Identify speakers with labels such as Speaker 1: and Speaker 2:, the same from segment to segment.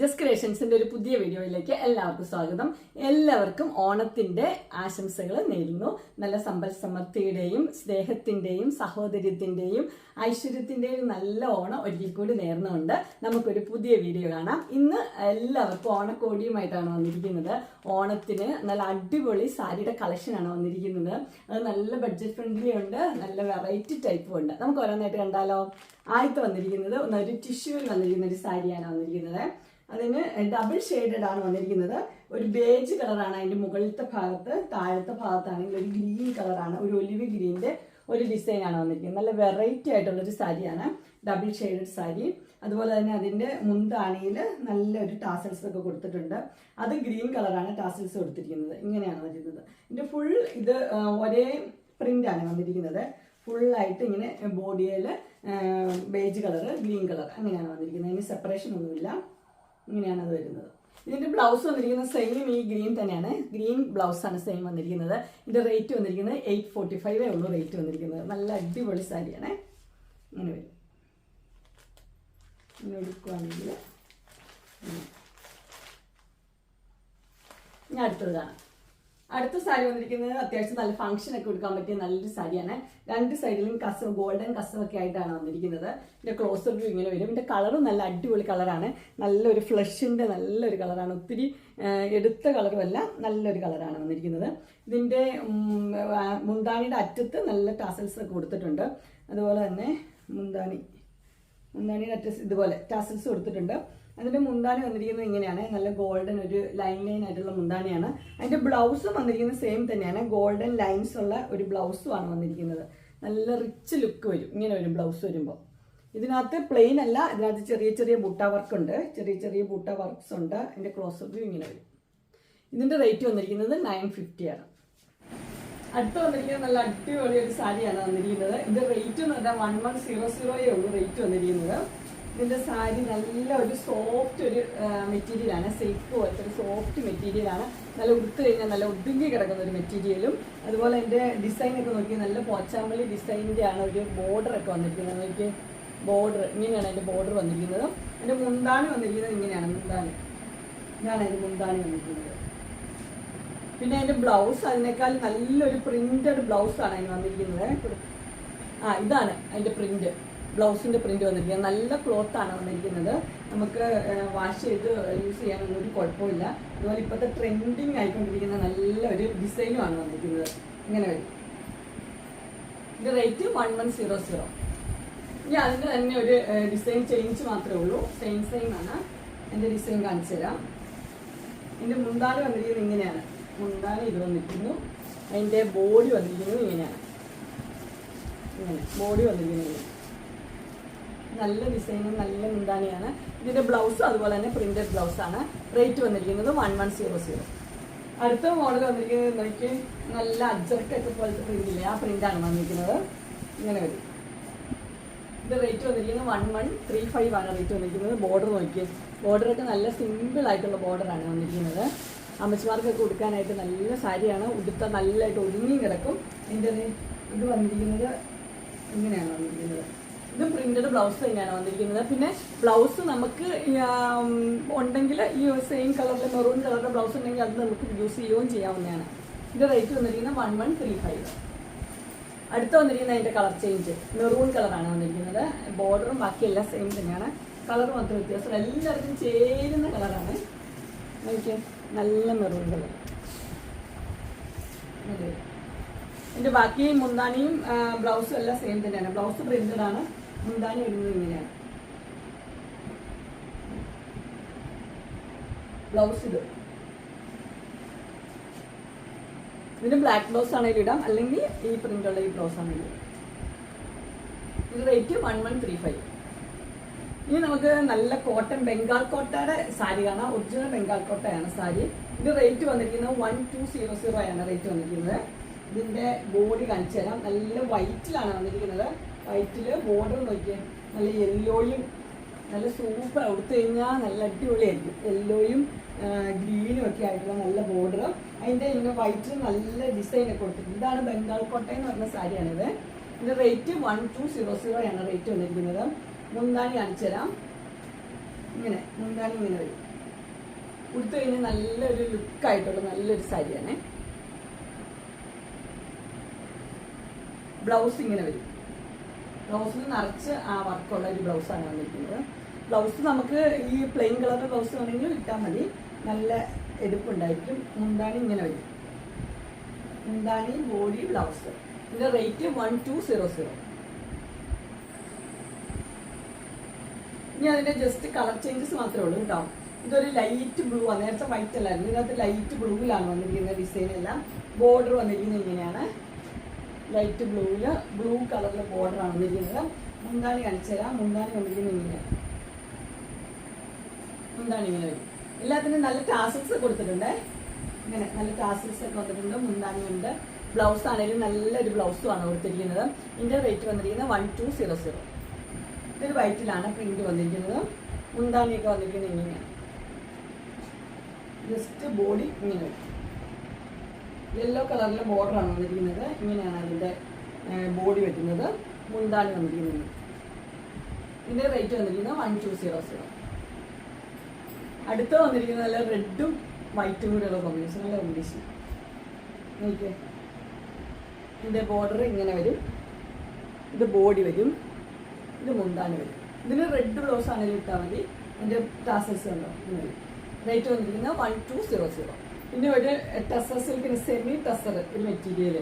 Speaker 1: Just ക്രിയേഷൻസിന്റെ ഒരു പുതിയ വീഡിയോയിലേക്ക് എല്ലാവർക്കും സ്വാഗതം. എല്ലാവർക്കും ഓണത്തിന്റെ ആശംസകൾ നേരുന്നു. നല്ല സമ്പൽ സമൃദ്ധിയുടെയും സ്നേഹത്തിന്റെയും സഹോദര്യത്തിന്റെയും ഐശ്വര്യത്തിന്റെയും നല്ല ഓണം ഒരിക്കൽ കൂടി നേർന്നുകൊണ്ട് നമുക്കൊരു പുതിയ വീഡിയോ കാണാം. ഇന്ന് എല്ലാവർക്കും ഓണക്കോടിയുമായിട്ടാണ് വന്നിരിക്കുന്നത്. ഓണത്തിന് നല്ല അടിപൊളി സാരിയുടെ കളക്ഷനാണ് വന്നിരിക്കുന്നത്. അത് നല്ല ബഡ്ജറ്റ് ഫ്രണ്ട്ലി ഉണ്ട് നല്ല വെറൈറ്റി ടൈപ്പും ഉണ്ട്. നമുക്ക് ഓരോന്നായിട്ട് കണ്ടാലോ? ആദ്യത്തെ വന്നിരിക്കുന്നത് ഒരു ടിഷ്യൂവിൽ വന്നിരിക്കുന്ന ഒരു സാരിയാണ് വന്നിരിക്കുന്നത്. അതിന് ഡബിൾ ഷെയ്ഡഡ് ആണ് വന്നിരിക്കുന്നത്. ഒരു ബേജ് കളറാണ് അതിന്റെ മുകളിലത്തെ ഭാഗത്ത് താഴത്തെ ഭാഗത്താണെങ്കിൽ ഒരു ഗ്രീൻ കളറാണ് ഒരു ഒലിവ് ഗ്രീന്റെ ഒരു ഡിസൈൻ ആണ് വന്നിരിക്കുന്നത്. നല്ല വെറൈറ്റി ആയിട്ടുള്ളൊരു സാരിയാണ് ഡബിൾ ഷെയ്ഡഡ് സാരി. അതുപോലെ തന്നെ അതിന്റെ മുന്താണിയിൽ നല്ലൊരു ടാസൽസ് ഒക്കെ കൊടുത്തിട്ടുണ്ട്. അത് ഗ്രീൻ കളറാണ് ടാസൽസ് കൊടുത്തിരിക്കുന്നത്. ഇങ്ങനെയാണ് വരുന്നത് ഇതിന്റെ ഫുൾ ഇത് ഒരേ പ്രിന്റ് ആണ് വന്നിരിക്കുന്നത്. ഫുള്ളായിട്ട് ഇങ്ങനെ ബോഡിയിൽ ബേജ് കളർ ഗ്രീൻ കളർ അങ്ങനെയാണ് വന്നിരിക്കുന്നത്. അതിന് സെപ്പറേഷൻ ഒന്നുമില്ല. ഇങ്ങനെയാണ് അത് വരുന്നത്. ഇതിന്റെ ബ്ലൗസ് വന്നിരിക്കുന്നത് സെയിം ഈ ഗ്രീൻ തന്നെയാണ്. ഗ്രീൻ ബ്ലൗസ് ആണ് സെയിം വന്നിരിക്കുന്നത്. ഇതിന്റെ റേറ്റ് വന്നിരിക്കുന്നത് എയ്റ്റ് ഫോർട്ടി ഫൈവേ ഉള്ളൂ റേറ്റ് വന്നിരിക്കുന്നത്. നല്ല അടിപൊളി സാരിയാണ്. ഇങ്ങനെ വരും. ഇങ്ങനെ എടുക്കുവാണെങ്കിൽ ഞാൻ അടുത്തത് കാണാം. അടുത്ത സാരി വന്നിരിക്കുന്നത് അത്യാവശ്യം നല്ല ഫംഗ്ഷൻ ഒക്കെ കൊടുക്കാൻ പറ്റിയ നല്ലൊരു സാരിയാണ്. രണ്ട് സൈഡിലും കസവ് ഗോൾഡൻ കസവ് ഒക്കെ ആയിട്ടാണ് വന്നിരിക്കുന്നത്. ഇതിന്റെ ക്ലോസ് വ്യൂ ഇങ്ങനെ വരും. ഇതിന്റെ കളറും നല്ല അടിപൊളി കളറാണ് നല്ലൊരു ഫ്ലഷിന്റെ നല്ലൊരു കളറാണ് ഒത്തിരി എടുത്ത കളറും അല്ല നല്ലൊരു കളറാണ് വന്നിരിക്കുന്നത്. ഇതിന്റെ മുന്താണിയുടെ അറ്റത്ത് നല്ല ടാസൽസ് ഒക്കെ കൊടുത്തിട്ടുണ്ട്. അതുപോലെ തന്നെ മുന്താണി മുന്താണിയുടെ അറ്റസ് ഇതുപോലെ ടാസൽസ് കൊടുത്തിട്ടുണ്ട്. അതിന്റെ മുന്താന വന്നിരിക്കുന്നത് ഇങ്ങനെയാണ്. നല്ല ഗോൾഡൻ ഒരു ലൈൻ ലൈൻ ആയിട്ടുള്ള മുന്താനയാണ് അതിന്റെ ബ്ലൗസും വന്നിരിക്കുന്നത് സെയിം തന്നെയാണ്. ഗോൾഡൻ ലൈൻസ് ഉള്ള ഒരു ബ്ലൗസും ആണ് വന്നിരിക്കുന്നത്. നല്ല റിച്ച് ലുക്ക് വരും. ഇങ്ങനെ വരും ബ്ലൗസ് വരുമ്പോൾ ഇതിനകത്ത് പ്ലെയിൻ അല്ല ഇതിനകത്ത് ചെറിയ ചെറിയ ബൂട്ട വർക്ക് ഉണ്ട്. ചെറിയ ചെറിയ ബൂട്ട വർക്ക്സ് ഉണ്ട്. അതിന്റെ ക്ലോസ് വ്യൂ ഇങ്ങനെ വരും. ഇതിന്റെ റേറ്റ് വന്നിരിക്കുന്നത് നയൻ ഫിഫ്റ്റി ആണ്. അടുത്ത വന്നിരിക്കുന്നത് നല്ല അടിപൊളി ഒരു സാരിയാണ് വന്നിരിക്കുന്നത്. ഇത് റേറ്റ് എന്ന് പറഞ്ഞാൽ വൺ വൺ സീറോ സീറോയേ ഉള്ളൂ റേറ്റ് വന്നിരിക്കുന്നത്. ഇതിന്റെ സാരി നല്ല ഒരു സോഫ്റ്റ് ഒരു മെറ്റീരിയലാണ് സിൽക്ക് പോലത്തെ ഒരു സോഫ്റ്റ് മെറ്റീരിയലാണ് നല്ല ഉടുത്ത് കഴിഞ്ഞാൽ നല്ല ഒതുങ്ങി കിടക്കുന്ന ഒരു മെറ്റീരിയലും അതുപോലെ എന്റെ ഡിസൈൻ ഒക്കെ നോക്കി നല്ല പോച്ചാമ്പള്ളി ഡിസൈനിന്റെ ആണ് ഒരു ബോർഡർ ഒക്കെ വന്നിരിക്കുന്നത്. എനിക്ക് ബോർഡർ ഇങ്ങനെയാണ് അതിന്റെ ബോർഡർ വന്നിരിക്കുന്നത്. അതിന്റെ മുന്താണി വന്നിരിക്കുന്നത് ഇങ്ങനെയാണ് മുന്താണി. ഇതാണ് അതിന്റെ മുന്താണി വന്നിരിക്കുന്നത്. പിന്നെ അതിന്റെ ബ്ലൗസ് അതിനേക്കാൾ നല്ലൊരു പ്രിന്റഡ് ബ്ലൗസ് ആണ് അതിന് വന്നിരിക്കുന്നത്. ആ ഇതാണ് അതിന്റെ പ്രിന്റ് ബ്ലൗസിന്റെ പ്രിന്റ് വന്നിരിക്കുന്നത്. നല്ല ക്ലോത്ത് ആണ് വന്നിരിക്കുന്നത്. നമുക്ക് വാഷ് ചെയ്ത് യൂസ് ചെയ്യാനൊന്നും ഒരു കുഴപ്പമില്ല. അതുപോലെ ഇപ്പോഴത്തെ ട്രെൻഡിങ് ആയിക്കൊണ്ടിരിക്കുന്ന നല്ലൊരു ഡിസൈനും ആണ് വന്നിരിക്കുന്നത്. ഇങ്ങനെ വരും. ഇത് rate one one zero zero ഇനി അതിന് തന്നെ ഒരു ഡിസൈൻ ചേഞ്ച് മാത്രമേ ഉള്ളൂ. സെയിം സെയിം ആണ്. എന്റെ ഡിസൈൻ കാണിച്ചു തരാം. ഇതിന്റെ മുന്താൽ വന്നിരിക്കുന്നത് ഇങ്ങനെയാണ്. മുന്താൽ ഇത് വന്നിരിക്കുന്നു. അതിന്റെ ബോഡി വന്നിരിക്കുന്നത് ഇങ്ങനെയാണ്. ഇങ്ങനെ ബോഡി വന്നിരിക്കുന്നത്. നല്ല ഡിസൈനും നല്ല മുന്താണിയാണ് ഇതിന്റെ ബ്ലൗസ് അതുപോലെ തന്നെ പ്രിന്റഡ് ബ്ലൗസ് ആണ്. റേറ്റ് വന്നിരിക്കുന്നത് വൺ വൺ സീറോ സീറോ അടുത്ത മോഡൽ വന്നിരിക്കുന്നത് നോക്കി നല്ല അജർക്കൊക്കെ പോലത്തെ പ്രിന്റ് ഇല്ലേ? ആ പ്രിന്റാണ് വന്നിരിക്കുന്നത്. ഇങ്ങനെ വരും. ഇത് റേറ്റ് വന്നിരിക്കുന്നത് വൺ വൺ ത്രീ ഫൈവ് ആണ് റേറ്റ് വന്നിരിക്കുന്നത്. ബോർഡർ നോക്കിയേ. ബോർഡറൊക്കെ നല്ല സിമ്പിൾ ആയിട്ടുള്ള ബോർഡറാണ് വന്നിരിക്കുന്നത്. അമ്മച്ചിമാർക്കൊക്കെ കൊടുക്കാനായിട്ട് നല്ല സാരിയാണ്. ഉടുത്ത നല്ലതായിട്ട് ഒതുങ്ങി കിടക്കും. ഇതിന്റെ ഇത് വന്നിരിക്കുന്നത് ഇങ്ങനെയാണ് വന്നിരിക്കുന്നത്. ഇത് പ്രിന്റഡ് ബ്ലൗസ് തന്നെയാണ് വന്നിരിക്കുന്നത്. പിന്നെ ബ്ലൗസ് നമുക്ക് ഉണ്ടെങ്കിൽ ഈ സെയിം കളറിൽ മെറൂൺ കളറിന്റെ ബ്ലൗസ് ഉണ്ടെങ്കിൽ അത് നമുക്ക് യൂസ് ചെയ്യുകയും ചെയ്യാവുന്നതാണ്. ഇത് റേറ്റ് വന്നിരിക്കുന്നത് വൺ വൺ ത്രീ ഫൈവ് അടുത്ത വന്നിരിക്കുന്ന അതിന്റെ കളർ ചേഞ്ച് മെറൂൺ കളറാണ് വന്നിരിക്കുന്നത്. ബോർഡറും ബാക്കിയെല്ലാം സെയിം തന്നെയാണ്. കളർ മാത്രം വ്യത്യാസം എല്ലാവർക്കും ചേരുന്ന കളറാണ് നോക്കിയേ നല്ല മെറൂൺ കളർ ഇതിന്റെ ബാക്കി മുന്താണിയും ബ്ലൗസും എല്ലാം സെയിം തന്നെയാണ്. ബ്ലൗസ് പ്രിന്റഡ് ആണ്. മുന്താണി വരുന്നത് ഇങ്ങനെയാണ് ബ്ലൗസ് ഇത് ഇതിന് ബ്ലാക്ക് ബ്ലൗസ് ആണെങ്കിൽ ഇടാം. അല്ലെങ്കിൽ ഈ പ്രിന്റ് ഉള്ള ഈ ബ്ലൗസ് ആണെങ്കിൽ ഇത് rate one one three five ഇനി നമുക്ക് നല്ല കോട്ടൺ ബംഗാൾ കോട്ടയുടെ സാരി കാണാം. ഒറിജിനൽ ബംഗാൾ കോട്ടയാണ് സാരി ഇത് റേറ്റ് വന്നിരിക്കുന്നത് വൺ ടു സീറോ സീറോ ആണ് റേറ്റ് വന്നിരിക്കുന്നത്. ഇതിന്റെ ബോഡി കാണിച്ചു തരാം നല്ല വൈറ്റിലാണ് വന്നിരിക്കുന്നത്. വൈറ്റിൽ ബോർഡർ നോക്കിയാൽ നല്ല യെല്ലോയും നല്ല സൂപ്പർ ഉടുത്തു കഴിഞ്ഞാൽ നല്ല അടിപൊളിയായിരിക്കും. യെല്ലോയും ഗ്രീനും ഒക്കെ ആയിട്ടുള്ള നല്ല ബോർഡർ അതിന്റെ ഇങ്ങനെ വൈറ്റിൽ നല്ല ഡിസൈൻ ഒക്കെ കൊടുത്തിട്ടുണ്ട്. ഇതാണ് ബംഗാൾ കോട്ട എന്ന് പറഞ്ഞ സാരിയാണിത്. ഇതിന്റെ rate one two zero zero ആണ് റേറ്റ് വന്നിരിക്കുന്നത്. മുന്താണി കാണിച്ചു ഇങ്ങനെ മുന്താണി ഇങ്ങനെ വരും. ഉടുത്തു കഴിഞ്ഞാൽ നല്ലൊരു ലുക്കായിട്ടുള്ള നല്ലൊരു സാരിയാണ്. ബ്ലൗസ് ഇങ്ങനെ വരും. ബ്ലൗസിൽ നിറച്ച് ആ വർക്കുള്ള ഒരു ബ്ലൗസാണ് വന്നിരിക്കുന്നത്. ബ്ലൗസ് നമുക്ക് ഈ പ്ലെയിൻ കളർ ബ്ലൗസ് വേണമെങ്കിൽ ഇട്ടാൽ മതി. നല്ല എടുപ്പുണ്ടായിരിക്കും. മുന്താണി ഇങ്ങനെ വരും. മുന്താണി ബോഡി ബ്ലൗസ് ഇതിന്റെ rate one two zero zero ഇനി അതിന്റെ ജസ്റ്റ് കളർ ചേഞ്ചസ് മാത്രമേ ഉള്ളൂ കേട്ടോ. ഇതൊരു ലൈറ്റ് ബ്ലൂ ആണ്. നേരത്തെ വൈറ്റ് അല്ലായിരുന്നു. ഇതിനകത്ത് ലൈറ്റ് ബ്ലൂവിലാണ് വന്നിരിക്കുന്ന ഡിസൈൻ എല്ലാം. ബോർഡർ വന്നിരിക്കുന്നത് ഇങ്ങനെയാണ്. ലൈറ്റ് ബ്ലൂവിൽ ബ്ലൂ കളറിൽ ബോർഡർ ആണ് വന്നിരിക്കുന്നത് മുന്താണി കാണിച്ചു തരാം. മുന്താണി വന്നിരിക്കുന്നത് ഇങ്ങനെ. മുന്താണി ഇങ്ങനെ വരും. എല്ലാത്തിനും നല്ല ടാസൽസ് കൊടുത്തിട്ടുണ്ട്. ഇങ്ങനെ നല്ല ടാസൽസ് ഒക്കെ വന്നിട്ടുണ്ട്. മുന്താണി ഉണ്ട്. ബ്ലൗസ് ആണെങ്കിലും നല്ലൊരു ബ്ലൗസും ആണ് കൊടുത്തിരിക്കുന്നത്. ഇതിന്റെ റേറ്റ് വന്നിരിക്കുന്നത് വൺ ടു സീറോ സീറോ ഇതൊരു വൈറ്റിലാണ് പ്രിന്റ് വന്നിരിക്കുന്നത്. മുന്താണിയൊക്കെ വന്നിരിക്കുന്നത് ഇങ്ങനെയാണ്. ജസ്റ്റ് ബോഡി ഇങ്ങനെ വരും. യെല്ലോ കളറിലെ ബോർഡറാണ് വന്നിരിക്കുന്നത്. ഇങ്ങനെയാണ് അതിന്റെ ബോഡി വെക്കുന്നത് മുന്താണി വന്നിരിക്കുന്നത്. ഇതിന്റെ റേറ്റ് വന്നിരിക്കുന്നത് വൺ ടു സീറോ സീറോ അടുത്ത് വന്നിരിക്കുന്നത് നല്ല റെഡും വൈറ്റും കൂടെയുള്ള കോമ്പിനേഷൻ നല്ല കോമ്പിനേഷൻ നോക്കിയേ. ഇതിന്റെ ബോർഡർ ഇങ്ങനെ വരും. ഇത് ബോഡി വരും. ഇത് മുന്താണി വരും. ഇതിന് റെഡ് ബ്ലൗസ് ആണെങ്കിലും ഇട്ടാൽ മതി. അതിന്റെ ടാസൽസ് ഉണ്ടോ റേറ്റ് വന്നിരിക്കുന്നത് വൺ ടു സീറോ സീറോ പിന്നെ ഒരു ടസർ സിൽക്കിന് സെമി ടസർ ഒരു മെറ്റീരിയൽ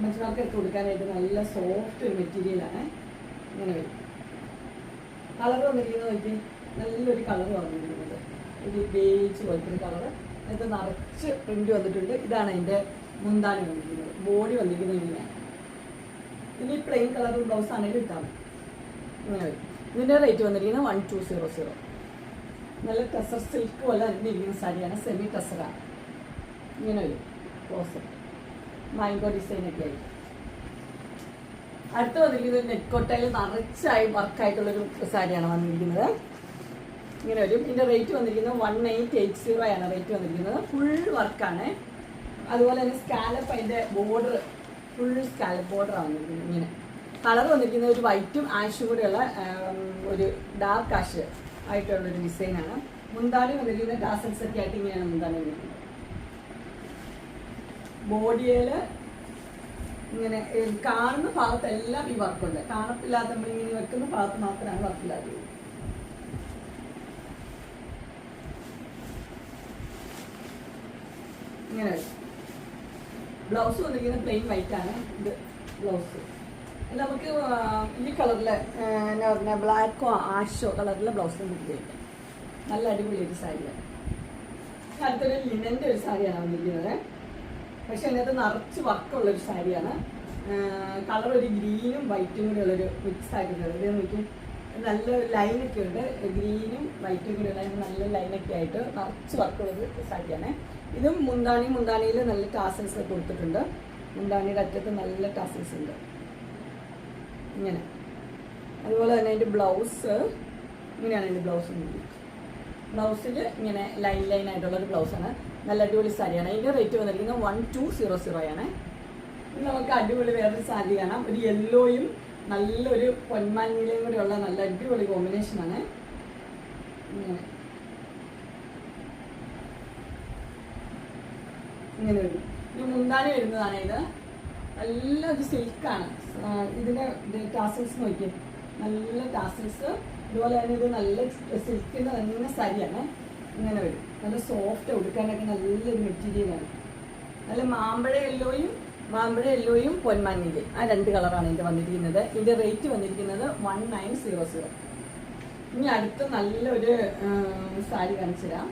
Speaker 1: മനുഷ്യന്മാർക്കൊക്കെ കൊടുക്കാനായിട്ട് നല്ല സോഫ്റ്റ് ഒരു മെറ്റീരിയലാണ് ഇങ്ങനെ വരും. കളർ വന്നിരിക്കുന്നത് നോക്കി നല്ലൊരു കളർ വന്നിരിക്കുന്നത്. ഒരു ബേജ് പോലത്തെ ഒരു കളർ അതിനകത്ത് നിറച്ച് പ്രിന്റ് വന്നിട്ടുണ്ട്. ഇതാണ് അതിന്റെ മുന്താനി വന്നിരിക്കുന്നത്. ബോഡി വന്നിരിക്കുന്നത് ഇങ്ങനെയാണ്. ഇനി പ്ലെയിൻ കളർ ബ്ലൗസ് ആണെങ്കിലും ഇട്ടാൽ ഇങ്ങനെ വരും. ഇതിന്റെ റേറ്റ് വന്നിരിക്കുന്നത് വൺ ടു സീറോ സീറോ നല്ല ടെസർ സിൽക്ക് പോലെ അതിന്റെ ഇരിക്കുന്ന സാരിയാണ് സെമി ടെസറാണ്. ഇങ്ങനെ വരും ക്ലോസ് മാംഗോ ഡിസൈനൊക്കെ ആയിരിക്കും അടുത്ത് വന്നിരിക്കുന്നത് നെക്കോട്ടയിൽ നിറച്ചായി വർക്കായിട്ടുള്ളൊരു സാരിയാണ് വന്നിരിക്കുന്നത്. ഇങ്ങനെ വരും ഇതിന്റെ റേറ്റ് വന്നിരിക്കുന്നത് വൺ എയ്റ്റ് എയ്റ്റ് സീറോ ആണ് റേറ്റ് വന്നിരിക്കുന്നത്. ഫുൾ വർക്കാണ് അതുപോലെ തന്നെ സ്കാലപ്പ് അതിന്റെ ബോർഡർ ഫുൾ സ്കാലപ്പ് ബോർഡർ വന്നിരിക്കുന്നത് ഇങ്ങനെ. കളർ വന്നിരിക്കുന്നത് ഒരു വൈറ്റും ആഷും കൂടെയുള്ള ഒരു ഡാർക്ക് ആഷ് ആയിട്ടുള്ള ഒരു ഡിസൈനാണ് മുന്താലി വന്നിരിക്കുന്ന ഡാസൻസൊക്കെ ഒക്കെ ആയിട്ട് ഇങ്ങനെയാണ് മുന്താലി വന്നിരിക്കുന്നത്. ബോഡിയിൽ ഇങ്ങനെ കാണുന്ന ഭാഗത്തെല്ലാം ഈ വർക്കുണ്ട് കാണത്തില്ലാത്ത നമ്മളിങ്ങനെ വെക്കുന്ന ഭാഗത്ത് മാത്രമാണ് വർക്കില്ലാത്തത് ഇങ്ങനെ ബ്ലൗസ് വന്നിരിക്കുന്നത് പ്ലെയിൻ വൈറ്റ് ആണ്. ഇത് ബ്ലൗസ്. നമുക്ക് ഈ കളറിൽ എന്നാ പറഞ്ഞ ബ്ലാക്കോ ആഷോ കളറിലെ ബ്ലൗസ് നമുക്ക് നല്ല അടിപൊളി ഒരു സാരിയാണ്. അടുത്തൊരു ലിനന്റെ ഒരു സാരിയാണ് വന്നിരിക്കുന്നത്. പക്ഷെ അതിനകത്ത് നിറച്ച് വർക്കുള്ള ഒരു സാരിയാണ്. കളർ ഒരു ഗ്രീനും വൈറ്റും കൂടെ ഉള്ളൊരു മിക്സ് ആയിട്ടുണ്ട് ഇത് നോക്കി നല്ല ലൈൻ ഒക്കെ ഉണ്ട്. ഗ്രീനും വൈറ്റും കൂടെ ഉള്ള നല്ല ലൈനൊക്കെ ആയിട്ട് നിറച്ച് വർക്കുള്ളത് സാരിയാണ്. ഇതും മുന്താണി മുന്താണിയിൽ നല്ല ടാസൽസ് കൊടുത്തിട്ടുണ്ട്. മുന്താണിയുടെ അറ്റത്ത് നല്ല ടാസൽസ് ഉണ്ട്. ഇങ്ങനെ. അതുപോലെ തന്നെ അതിന്റെ ബ്ലൗസ് ഇങ്ങനെയാണ് അതിന്റെ ബ്ലൗസ് ബ്ലൗസിൽ ഇങ്ങനെ ലൈൻ ലൈൻ ആയിട്ടുള്ള ഒരു ബ്ലൗസാണ്. നല്ല അടിപൊളി സാരിയാണ്. അതിന്റെ റേറ്റ് വന്നിരിക്കുന്നത് വൺ ടു സീറോ സീറോ ആണ്. ഇനി നമുക്ക് അടിപൊളി വേറൊരു സാരി കാണാം. ഒരു യെല്ലോയും നല്ലൊരു പൊന്മാനിയിലും കൂടെ ഉള്ള നല്ല അടിപൊളി കോമ്പിനേഷനാണ് ഇങ്ങനെ. ഇങ്ങനെ വരും ഇത് മുന്താനി വരുന്നതാണ് ഇത്. നല്ല ഒരു സിൽക്കാണ് ഇതിന്റെ ടാസൽസ് നോക്കിയേ. നല്ല ടാസൽസ് അതുപോലെ തന്നെ ഇത് നല്ല സിൽക്കിന്റെ തന്നെ സരിയാണ്. ഇങ്ങനെ വരും. നല്ല സോഫ്റ്റ് ഉടുക്കാനൊക്കെ നല്ലൊരു മെറ്റീരിയലാണ് നല്ല മാമ്പഴ യെല്ലോയും മാമ്പഴ യെല്ലോയും പൊന്മാനിയിൽ ആ രണ്ട് കളറാണ് ഇതിന്റെ വന്നിരിക്കുന്നത്. ഇതിന്റെ റേറ്റ് വന്നിരിക്കുന്നത് വൺ നയൻ സീറോ സീറോ ഇനി അടുത്ത് നല്ലൊരു സാരി കാണിച്ചു തരാം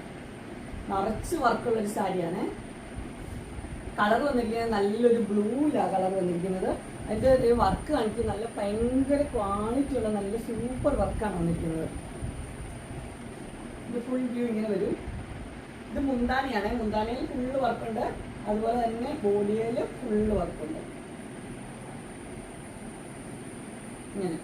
Speaker 1: നിറച്ച് വർക്കുള്ളൊരു സാരിയാണ്. കളർ വന്നിരിക്കുന്നത് നല്ലൊരു ബ്ലൂയിലാണ് കളർ വന്നിരിക്കുന്നത്. അതിന്റെ വർക്ക് കാണിക്കുന്നത് നല്ല ഭയങ്കര ക്വാളിറ്റി ഉള്ള നല്ല സൂപ്പർ വർക്കാണ് വന്നിരിക്കുന്നത്. ഇത് ഫുൾ വ്യൂ ഇങ്ങനെ വരും. ഇത് മുന്താനിയാണ്. മുന്താനയിൽ ഫുള്ള് വർക്കുണ്ട് അതുപോലെ തന്നെ ബോഡിയിൽ ഫുള്ള് വർക്കുണ്ട് ഇങ്ങനെ.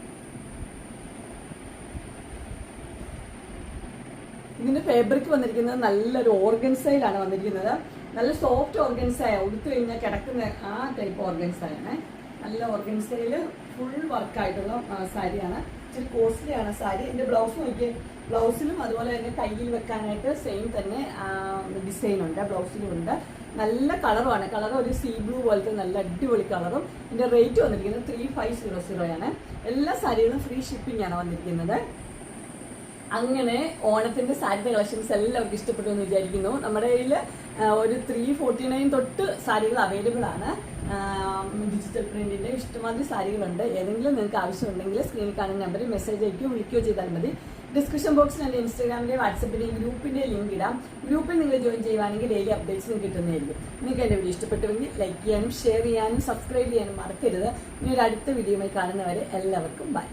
Speaker 1: ഇതിന്റെ ഫാബ്രിക് വന്നിരിക്കുന്നത് നല്ലൊരു ഓർഗൻസൈലാണ് വന്നിരിക്കുന്നത്. നല്ല സോഫ്റ്റ് ഓർഗൻസായ ഉടുത്തു കഴിഞ്ഞാൽ കിടക്കുന്ന ആ ടൈപ്പ് ഓർഗൻസായാണ് നല്ല ഓർഗൻസയിൽ ഫുൾ വർക്കായിട്ടുള്ള സാരിയാണ്. ഇച്ചിരി കോസ്റ്റ്ലി ആണ് സാരി. എന്റെ ബ്ലൗസ് നോക്കി ബ്ലൗസിലും അതുപോലെ തന്നെ കയ്യിൽ വെക്കാനായിട്ട് സെയിം തന്നെ ഡിസൈൻ ഉണ്ട് ബ്ലൗസിലും ഉണ്ട്. നല്ല കളറുമാണ് കളർ ഒരു സീ ബ്ലൂ പോലത്തെ നല്ല അടിപൊളി കളറും ഇതിന്റെ റേറ്റ് വന്നിരിക്കുന്നത് ത്രീ ഫൈവ് സീറോ സീറോ ആണ്. എല്ലാ സാരികളും ഫ്രീ ഷിപ്പിംഗ് ആണ് വന്നിരിക്കുന്നത്. അങ്ങനെ ഓണത്തിന്റെ സാരിയുടെ കളക്ഷൻസ് എല്ലാവർക്കും ഇഷ്ടപ്പെട്ടു എന്ന് വിചാരിക്കുന്നു. നമ്മുടെ കയ്യിൽ ഒരു ത്രീ ഫോർട്ടി നയൻ തൊട്ട് സാരികൾ അവൈലബിൾ ആണ്. ഡിജിറ്റൽ പ്രിന്റിന്റെ ഇഷ്ടമാതിരി സാരികളുണ്ട്. ഏതെങ്കിലും നിങ്ങൾക്ക് ആവശ്യമുണ്ടെങ്കിൽ സ്ക്രീനിൽ കാണുന്ന നമ്പറിൽ മെസ്സേജ് അയക്കുകയോ വിളിക്കുകയോ ചെയ്താൽ മതി. ഡിസ്ക്രിപ്ഷൻ ബോക്സിൽ എന്റെ ഇൻസ്റ്റാഗ്രാമിന്റെ വാട്സപ്പിന്റെയും ഗ്രൂപ്പിന്റെ ലിങ്ക് ഇടാം. ഗ്രൂപ്പിൽ നിങ്ങൾ ജോയിൻ ചെയ്യുവാണെങ്കിൽ ഡെയിലി അപ്ഡേറ്റ്സ് കിട്ടുന്നതായിരിക്കും. നിങ്ങൾക്ക് എന്റെ വീഡിയോ ഇഷ്ടപ്പെട്ടുവെങ്കിൽ ലൈക്ക് ചെയ്യാനും ഷെയർ ചെയ്യാനും സബ്സ്ക്രൈബ് ചെയ്യാനും മറക്കരുത്. ഇനി ഒരു അടുത്ത വീഡിയോയുമായി കാണുന്നവരെ എല്ലാവർക്കും ബൈ